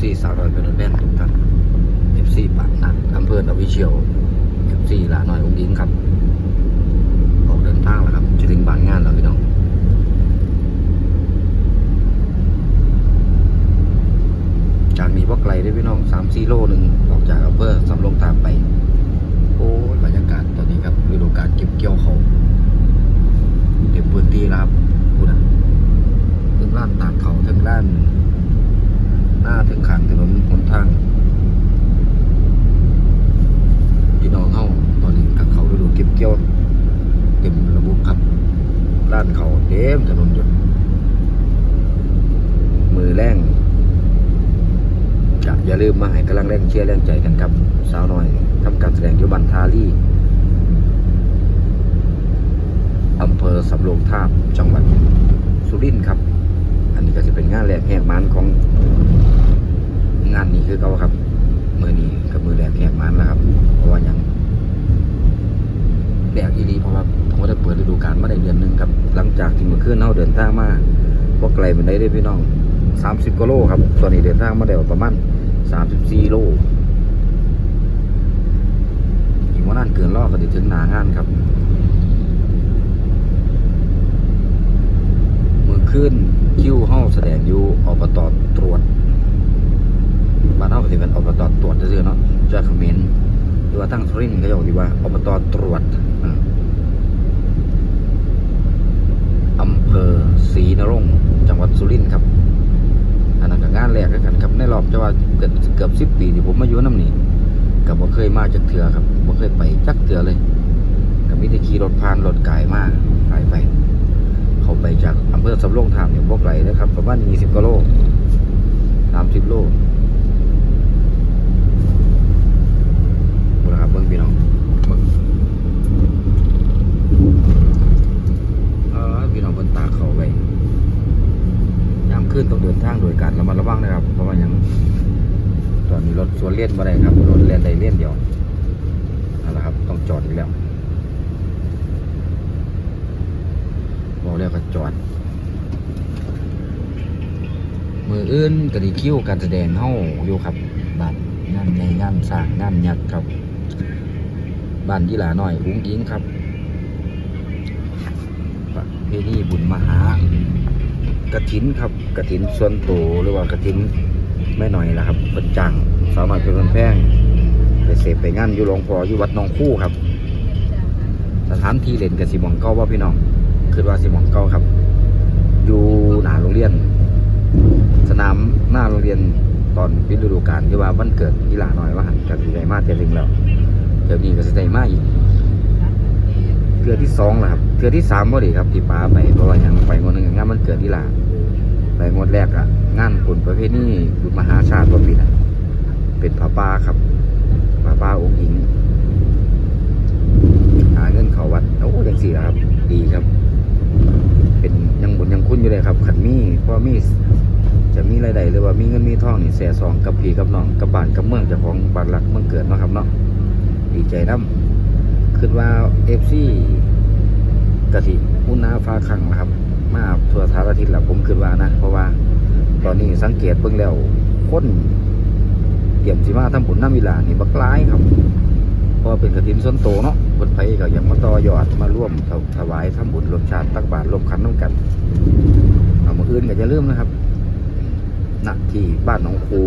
FC สาวน้อยเป็นแบนทุกท่าน FC ปากนัดอำเภออวิเชียว FC ลาน้อยองค์ยิงครับ ออกเดินทางแล้วครับจะถึงบ้านงานแล้วพี่น้องจากนี้ว่าไกลได้พี่น้องสามสี่โลหนึ่งออกจากอำเภอสำโรงทางไป โอ้บรรยากาศตอนนี้ครับฤดูการเก็บเกี่ยวเขาเต็มพื้นที่แล้วครับพูดนะถึงร้านตากเขาถึงร้าน หน้าถึงขางถนนหนทางพี่น้องเฮาตอนนี้กับเขาฤดูเก็บเกี่ยว เต็มระบบครับร้านเขาเต็มถนนจนมือแรงจะอย่าลืมมาให้กำลังแรงเชียร์แรงใจกันครับ สาวน้อยทำการแสดงยุบันทารีอำเภอสำโรงทาบจังหวัดสุรินทร์ครับ อันนี้ก็จะเป็นงานแรกแหกมันของงานนี้คือเขาครับ มือนี้กับมือแรกแหกมันแล้วครับ เพราะว่ายังแรกอีรีเพราะว่าผมได้เปิดฤดูกาลมาได้เดือนหนึ่งครับ หลังจากที่เมื่อคืนเราเดินทางมาพวกไกลมันได้ได้พี่น้องสามสิบกว่าโลครับ ตอนนี้เดินทางมาได้ประมาณสามสิบสี่โลอีกว่านั่นเกินรอบก็จะถึงหนางานครับมือขึ้น คิวห้องแสดงอยู่อบตตรวจบ้านเฮาก็สิเป็นอบตตรวจซื่อเนาะจากเขมรหรือว่าตั้งสุรินทร์ก็อย่างที่ว่าอบตตรวจอำเภอศรีนรงค์จังหวัดสุรินทร์ครับอันนั้นก็งานแรกแล้วกันครับในรอบจะว่าเกือบเกือบสิบปีที่ผมมาอยู่น้ำนี่ก็บ่เคยมาจักเถื่อครับบ่เคยไปจักเถื่อเลยก็มีแต่ขี่รถผ่านรถไกายมาไกายไป เขาไปจากอำเภอ สำโรงทามเนี่ยพวกไกลนะครับ ประมาณ20กิโล30โลบุนะครับเบิ่งพี่น้องเบิ่งเออพี่น้องบนตาเขาไปยามขึ้นต้องเดินทางโดยการระมัดระวังนะครับ เพราะว่ายังตอนนี้รถสวนเลียนมาได้ครับรถเลียนใดเลียนเดียวนั่นแหละครับ ต้องจอดอีกแล้วบอกแล้วก็จอด มืออื่นก็ไดีคิวการแสดงเฮาอยู่ครับบ้านงานใหญ่งานสร้างงานยักษ์ครับบ้านยี่หลาหน้อยอุ้งอิงครับเพณีบุญมหากระถินครับกระถินส่วนโตหรือว่ากระถินแม่หน่อยละครับเป็นจังสาวน้อยเป็นคนแพงไปเสพไปงานอยู่หลวงพ่ออยู่วัดหนองคู่ครับสถานที่เล่นกับสีมองเก้าว่าพี่น้องคือว่าสิหมองเก่าครับ อยู่หนาโรงเรียน หน้าโรงเรียนตอนปิดฤดูกาลที่ว่าวันเกิดกีฬาหน้อยว่าหันกับสีไดมากเต็มงแล้วเดี๋ยวนี้ก็สิได้มากอีกเทือที่สองแล้วครับเทือที่สามพอดีครับที่ป้าไปเพราะว่ายังไปงวดหนึ่งงานมันเกิดกีฬาไปงวดแรกอะงานบุญประเภทนี้บุญมหาชาติตัวปีนะเป็นผาป้าครับผาป้าองค์หญิงหาเงินเขาวัดโอ้ยังสี่แล้วครับ ดีครับ เป็นยังบุญยังคุ้นอยู่เลยครับขันมีเพราะมี จะมีรายได้หรือว่ามีเงินมีทองนี่แส่ซองกับพี่กับน้องกับบ้านกับเมืองเจ้าของบ้านหลักเมืองเกิดเนาะครับเนาะดีใจน้ำคิดว่าเอฟซีกะทิอุณาฟ้าขังนะครับ มาทั่วทารทิศแหละผมคิดว่านะ เพราะว่าตอนนี้สังเกตเบิ่งแล้วคนเตรียมสิมาทำบุญน้ำวิลานี่บักหลายครับเพราะเป็นกระถินส่วนโตเนาะคนไทยก็ยังมาต่อยอดมาร่วมถวายทำบุญรวมชาติตักบาตรรวมขันน้ำกัน เอามาอื่นก็จะเริ่มนะครับ ณที่บ้านหนองคู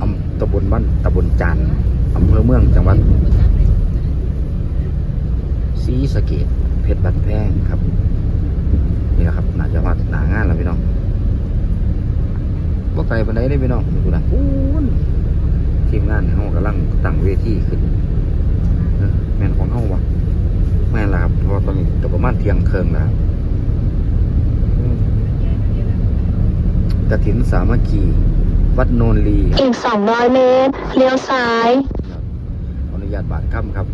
อำตำบลบ้านตำบลจันทร์อำเภอเมืองจังหวัดศรีสะเกดเพชรบันแพงครับ นี่แหละครับน่าจะมาหนางานแล้วพี่น้องว่าไกลบันไดได้พี่น้องดูนะทีมงานเขากำลังตั้งเวทีขึ้นแมนของเขาวะแม่นละครับเพราะตอนนี้ก็ประมาณเที่ยงเคืองแล้วอืม กระถินสามัคคีวัดโนนลีอีก 200 เมตร เลี้ยวซ้าย ครับขออนุญาตบาทค่ำครับ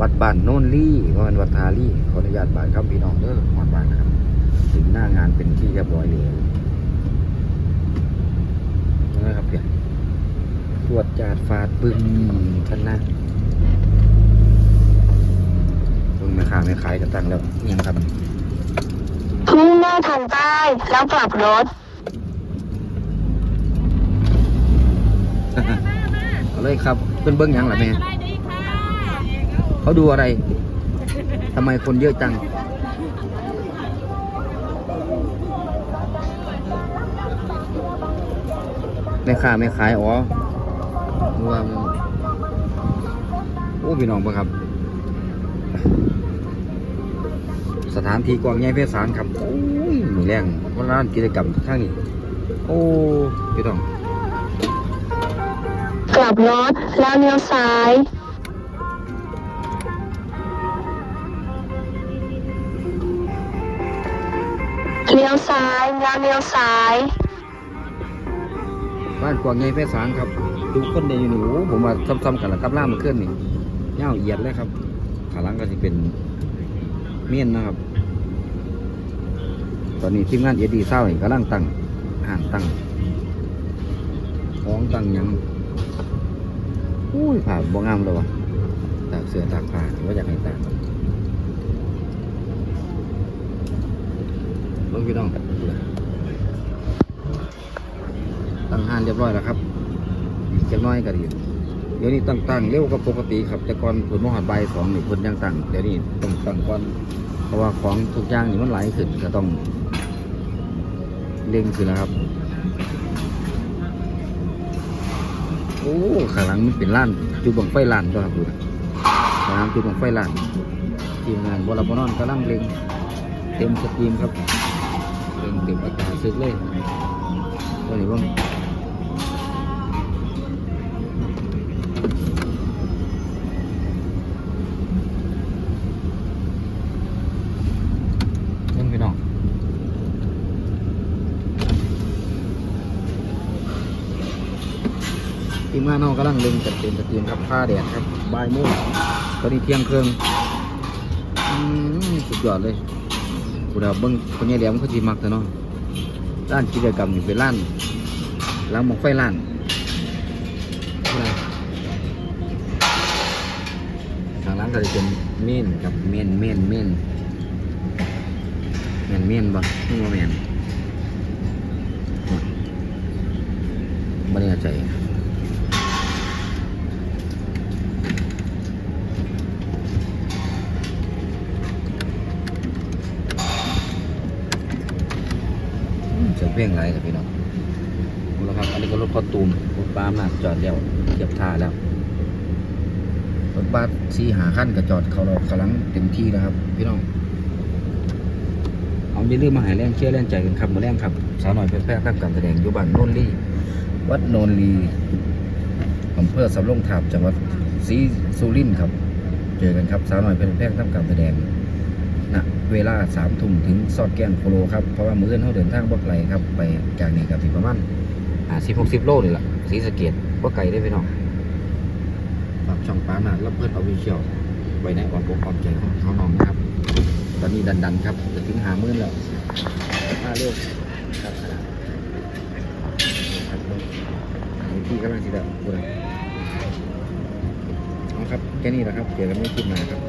วัดบ้านโนนลี่ว่าเป็นวัดทาลี่ขออนุญาตบาทค่ำพี่น้องเด้อหอดบ้านนะครับ ถึงหน้างานเป็นที่เรียบร้อยแล้วนะครับเพียงตรวจจาดฟาดบึ้งท่านนะบึ้งไม่ค้าไม่ขายกันตังแล้วอิหยังครับมุ่งหน้า ทางใต้ แล้วกลับรถ เอาเลยครับเพื่อนเบิ้งยังเหรอแม่เขาดูอะไรทำไมคนเยอะจังแม่ค้าไม่ขายอ๋อว่ามันโอ้พี่น้องปะครับ สถานที่กว้างใหญ่ไพศาลครับโอ้ยมือแรงวันร้านกิจกรรมข้างนี้ โอ้พี่น้อง กลับรถแล้วเลี้ยวซ้ายเลี้ยวซ้ายแล้วเลี้ยวซ้ายบ้านกว้างใหญ่ไพศาลครับดูคนเดียวอยู่นี่โอ้ผมว่าซ้ำๆกันละกับล่ามมาเคลื่อนนี่เงาวเหยียดเลยครับขาหลังก็จะเป็นเมียนนะครับ ตอนนี้ทีมงานเอดีเศร้านี่กำลังตั้งห่านตั้งของตั้งยังอุ้ยผ่าบ่งามเลยวะตากเสือตากผ้าว่าอยากให้ตากลงพี่น้องตั้งห่านเรียบร้อยแล้วครับอีกจักน้อยก็ดีเดี๋ยวนี้ตั้งตั้งเร็วกว่าปกติครับแต่ก่อนผลมหัดใบสองหนี่เพิ่นยังตั้งเดี๋ยวนี้ต้องตั้งก่อนเพราะว่าของทุกอย่างนี่มันไหลขึ้นก็ต้อง เด้งขึ้นแล้วครับ โอ้ข้างหลังมันเป็นล้านจุดบังไฟล้านตัวยครับดูนะข้างหลังจุดบังไฟล้านทีมงานบอลบอนอนกำลังเล็งเต็มสตรีมครับเล็งเต็มอากาศซึกเลยตันนี้ว่าเล่นพี่น้อง ทีมงานเรากำลังเล็งจัดเต็มจัดเตรียมครับผ้าแดดครับบายโมงตอนนี้เที่ยงเครึ่งอืมสุดยอดเลยคุณเอาเบิ้งคนนี้เดี๋ยวมันเขาจีมักแต่เนาะร้านกิจกรรมนี่เป็นร้านร้านหมองไฟร้านทางร้านก็จะเป็นเมนกับเมนเมนเมนเมนเมนบ่นี่ว่าเมนไม่แน่ใจ ยงเพลงไรครับพี่น้องเอาละครับ อันนี้ก็รถคอตูมรถปามนะจอดแล้วเทียบท่าแล้วรถบัสซีหาขั้นก็จอดเขาเรากำลังเต็มที่นะครับ พี่น้องเอาอย่าลืมมาหาแรงเชื่อแรงใจกันครับมาแรงครับ สาวหน่อยแพร่ครับการแสดงอยู่บ้านโนนลีวัดโนนลีอำเภอสำโรงทาบจังหวัดศรีสุรินทร์ครับ เจอกันครับสาวหน่อยเป็นแพร่ทำการแสดง ณเวลาสามทุ่มถึงซอดแกนโคโลครับ เพราะว่ามื้ออนเขาเดินทางบ่ไกลครับ ไปจากนี้กับที่ประมาณอ่าสิบหกสิบโลนี่แหละสีสะเกดบ่ไกลได้อพี่น้องฝากช่องป้าหนารับเพื่อนเอาวิเชียวไว้ในอ้อมอกอ้อมใจของเขาน้องนะครับ ตอนนี้ดันดันๆครับจะถึงหามื่นแล้วมาเร็วครับพี่กำลังสิเดาบุญครับแค่นี้แหละครับเจอกันไม่คลิปหน้าครับ